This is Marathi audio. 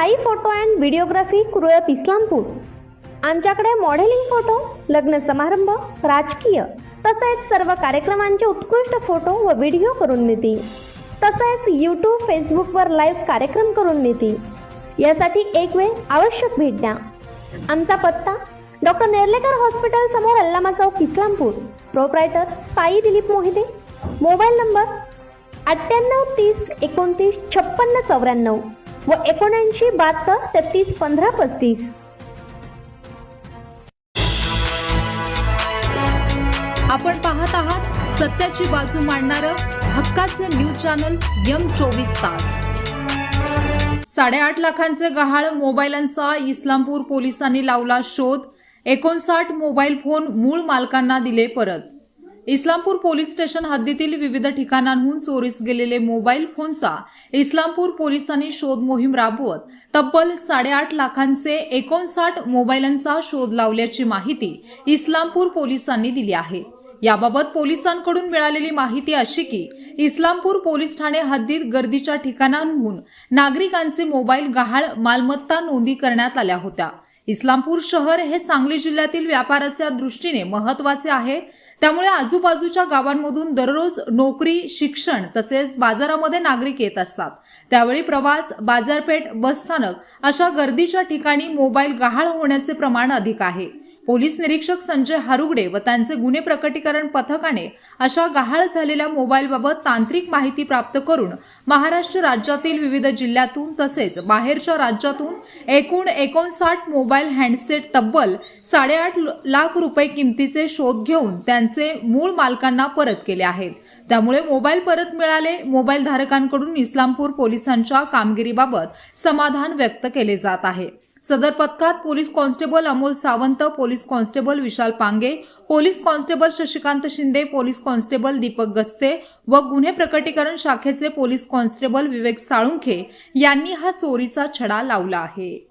Sai photo and videography Kurlap Islampur. आमच्याकडे मॉडेलिंग फोटो लग्न समारंभ राजकीय तसेच सर्व कार्यक्रमांचे उत्कृष्ट फोटो व व्हिडिओ करून देते तसेच यूट्यूब फेसबुकवर लाईव्ह कार्यक्रम करून देते यासाठी एक वेळ आवश्यक भेट द्या. आमचा पत्ता डॉक्टर नेर्लेकर हॉस्पिटल समोर Allama Chowk Islampur. Proprietor Sai Dilip Mohite. Mobile number अठ्ठ्याण्णव तीस एकोणतीस छप्पन्न चौऱ्याण्णव. व एकोणऐंशी बहात्तर तेहतीस पंधरा पस्तीस. आपण पाहत आहात सत्याची बाजू मांडणारं हक्काचं न्यूज चॅनल यम चोवीस तास. साडेआठ लाखांचे गहाळ मोबाईलांचा इस्लामपूर पोलिसांनी लावला शोध. एकोणसाठ मोबाईल फोन मूळ मालकांना दिले परत. इस्लामपूर पोलीस स्टेशन हद्दीतील विविध ठिकाणांहून चोरीस गेलेले मोबाईल फोनचा इस्लामपूर पोलिसांनी शोध मोहीम राबवत तब्बल साडेआठ लाखांचे एकोणसाठ मोबाईलांचा शोध लावल्याची माहिती इस्लामपूर पोलिसांनी दिली आहे. याबाबत पोलिसांकडून मिळालेली माहिती अशी की इस्लामपूर पोलीस ठाणे हद्दीत गर्दीच्या ठिकाणांहून नागरिकांचे मोबाईल गहाळ मालमत्ता नोंदी करण्यात आल्या होत्या. इस्लामपूर शहर हे सांगली जिल्ह्यातील व्यापाराच्या दृष्टीने महत्त्वाचे आहे. त्यामुळे आजूबाजूच्या गावांमधून दररोज नोकरी शिक्षण तसेच बाजारामध्ये नागरिक येत असतात. त्यावेळी प्रवास बाजारपेठ बसस्थानक अशा गर्दीच्या ठिकाणी मोबाईल गहाळ होण्याचे प्रमाण अधिक आहे. पोलीस निरीक्षक संजय हारुगडे व त्यांचे गुन्हे प्रकटीकरण पथकाने अशा गहाळ झालेल्या मोबाईलबाबत तांत्रिक माहिती प्राप्त करून महाराष्ट्र राज्यातील विविध जिल्ह्यातून तसेच बाहेरच्या राज्यातून एकूण एकोणसाठ मोबाईल हँडसेट तब्बल साडेआठ लाख रुपये किमतीचे शोध घेऊन त्यांचे मूळ मालकांना परत केले आहेत. त्यामुळे मोबाईल परत मिळाले मोबाईल धारकांकडून इस्लामपूर पोलिसांच्या कामगिरीबाबत समाधान व्यक्त केले जात आहे. सदर पथकात police constable Amol Sawant police constable Vishal Pange police constable Shashikant Shinde police constable Deepak Gaste व गुन्हे प्रकटीकरण शाखेचे पोलीस कॉन्स्टेबल विवेक साळुंखे यांनी हा चोरीचा छडा लावला आहे.